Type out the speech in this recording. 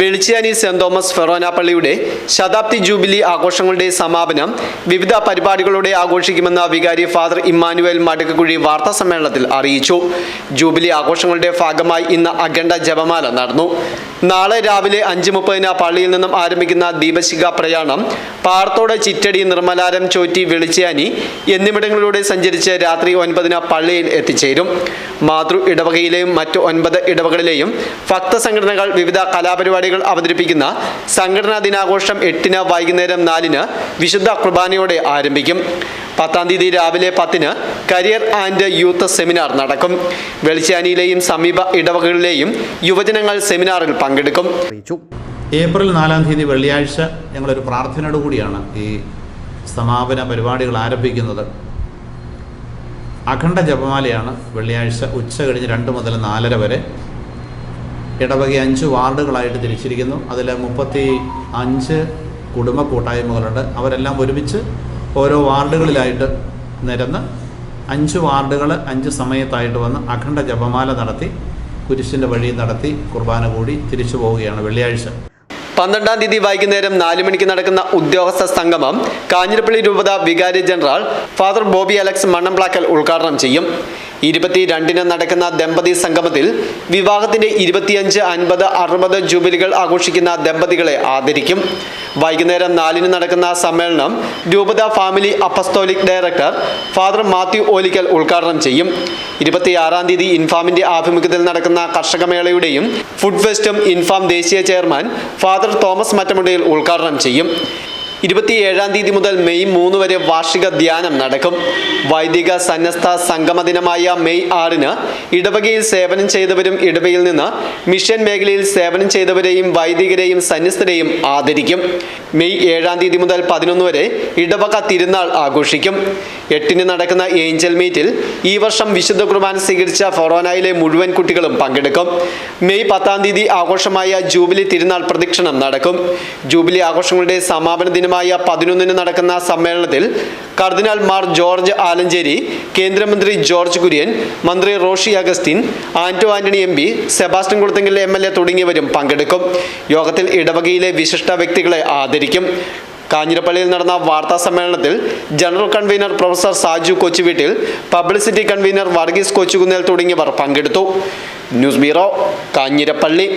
Velichiyani saint Thomas Forane പള്ളിയുടെ ശതാബ്ദി jubilee ആഘോഷങ്ങളുടെ സമാപനം വിവിധ പരിപാടികളോടെ ആഘോഷിക്കുമെന്ന് വികാരി ഫാദർ ഇമ്മാനുവേൽ മടക്കുകുഴി വാർത്താ സമ്മേളനത്തിൽ അറിയിച്ചു. ജൂബിലി ആഘോഷങ്ങളുടെ ഭാഗമായി ഇന്ന് അഖണ്ഡ ജപമാല നടന്നു. നാളെ രാവിലെ അഞ്ച് മുപ്പതിന് പള്ളിയിൽ നിന്നും ആരംഭിക്കുന്ന ദീപശിഖ പ്രയാണം പാർത്തോട് ചിറ്റടി നിർമ്മലാരം ചോറ്റി വെളിച്ചാനി എന്നിവിടങ്ങളിലൂടെ സഞ്ചരിച്ച് രാത്രി ഒൻപതിന് പള്ളിയിൽ എത്തിച്ചേരും. മാതൃ ഇടവകയിലെയും മറ്റ് ഒൻപത് ഇടവകളിലെയും ഭക്തസംഘടനകൾ വിവിധ കലാപരിപാടികൾ അവതരിപ്പിക്കുന്ന സംഘടനാ ദിനാഘോഷം എട്ടിന് വൈകുന്നേരം നാലിന് വിശുദ്ധ കുർബാനയോടെ ആരംഭിക്കും. പത്താം തീയതി രാവിലെ പത്തിന് കരിയർ ആൻഡ് യൂത്ത് സെമിനാർ നടക്കും. വെളിച്ചാനിയിലെയും സമീപ ഇടവകളിലെയും യുവജനങ്ങൾ സെമിനാറിൽ പങ്കെടുക്കും. ഏപ്രിൽ നാലാം തീയതി വെള്ളിയാഴ്ച ഞങ്ങളൊരു പ്രാർത്ഥനയോട് കൂടിയാണ് ഈ സമാപന പരിപാടികൾ ആരംഭിക്കുന്നത്. അഖണ്ഡ ജപമാലയാണ് വെള്ളിയാഴ്ച ഉച്ച കഴിഞ്ഞ് രണ്ട് മുതൽ നാലര വരെ. ഇടവക അഞ്ച് വാർഡുകളായിട്ട് തിരിച്ചിരിക്കുന്നു. അതിൽ മുപ്പത്തി അഞ്ച് കുടുംബ കൂട്ടായ്മകളുണ്ട്. അവരെല്ലാം ഒരുമിച്ച് ഓരോ വാർഡുകളിലായിട്ട് നിരന്ന് അഞ്ച് വാർഡുകൾ അഞ്ച് സമയത്തായിട്ട് വന്ന് അഖണ്ഡ ജപമാല നടത്തി കുരിശിന്റെ വഴി നടത്തി കുർബാന കൂടി തിരിച്ചു പോവുകയാണ് വെള്ളിയാഴ്ച. പന്ത്രണ്ടാം തീയതി വൈകുന്നേരം നാല് മണിക്ക് നടക്കുന്ന ഉദ്യോഗസ്ഥ സംഗമം കാഞ്ഞിരപ്പള്ളി രൂപത വികാരി general father Bobby Alex Mannamplackal ഉദ്ഘാടനം ചെയ്യും. ഇരുപത്തിരണ്ടിന് നടക്കുന്ന ദമ്പതി സംഗമത്തിൽ വിവാഹത്തിന്റെ ഇരുപത്തിയഞ്ച് അൻപത് അറുപത് ജൂബിലികൾ ആഘോഷിക്കുന്ന ദമ്പതികളെ ആദരിക്കും. വൈകുന്നേരം നാലിന് നടക്കുന്ന സമ്മേളനം രൂപത family apostolic director father Mathew Olickal ഉദ്ഘാടനം ചെയ്യും. ഇരുപത്തിയാറാം തീയതി ഇൻഫാമിന്റെ ആഭിമുഖ്യത്തിൽ നടക്കുന്ന കർഷകമേളയുടെയും ഫുഡ് ഫെസ്റ്റും ഇൻഫാം ദേശീയ ചെയർമാൻ ഫാദർ തോമസ് മറ്റമുണ്ടയിൽ ഉദ്ഘാടനം ചെയ്യും. ഇരുപത്തിയേഴാം തീയതി മുതൽ മെയ് മൂന്ന് വരെ വാർഷിക ധ്യാനം നടക്കും. വൈദിക സന്നദ്ധ സംഗമ ദിനമായ മെയ് ആറിന് ഇടവകയിൽ സേവനം ചെയ്തവരും ഇടവയിൽ നിന്ന് മിഷൻ മേഖലയിൽ സേവനം ചെയ്തവരെയും വൈദികരെയും സന്യസ്തരെയും ആദരിക്കും. മെയ് ഏഴാം തീയതി മുതൽ പതിനൊന്ന് വരെ ഇടവക തിരുനാൾ ആഘോഷിക്കും. എട്ടിന് നടക്കുന്ന ഏഞ്ചൽ മീറ്റിൽ ഈ വർഷം വിശുദ്ധ കുർബാന സ്വീകരിച്ച ഫൊറോനയിലെ മുഴുവൻ കുട്ടികളും പങ്കെടുക്കും. മെയ് പത്താം തീയതി ആഘോഷമായ ജൂബിലി തിരുനാൾ പ്രദക്ഷിണം നടക്കും. ജൂബിലി ആഘോഷങ്ങളുടെ സമാപന ദിനമായ പതിനൊന്നിന് നടക്കുന്ന സമ്മേളനത്തിൽ കർദിനാൾ മാർ ജോർജ് ആലഞ്ചേരി കേന്ദ്രമന്ത്രി ജോർജ് കുര്യൻ മന്ത്രി Roshy Augustine Anto Antony M P Sebastian Kulathinkal M L A തുടങ്ങിയവരും പങ്കെടുക്കും. യോഗത്തിൽ ഇടവകയിലെ വിശിഷ്ട വ്യക്തികളെ ആദരിക്കും. കാഞ്ഞിരപ്പള്ളിയിൽ നടന്ന വാർത്താ സമ്മേളനത്തിൽ general convener professor Saju Kochuveettil publicity convener Varghese Kochukunnel തുടങ്ങിയവർ പങ്കെടുത്തു. News bureau Kanjirappally.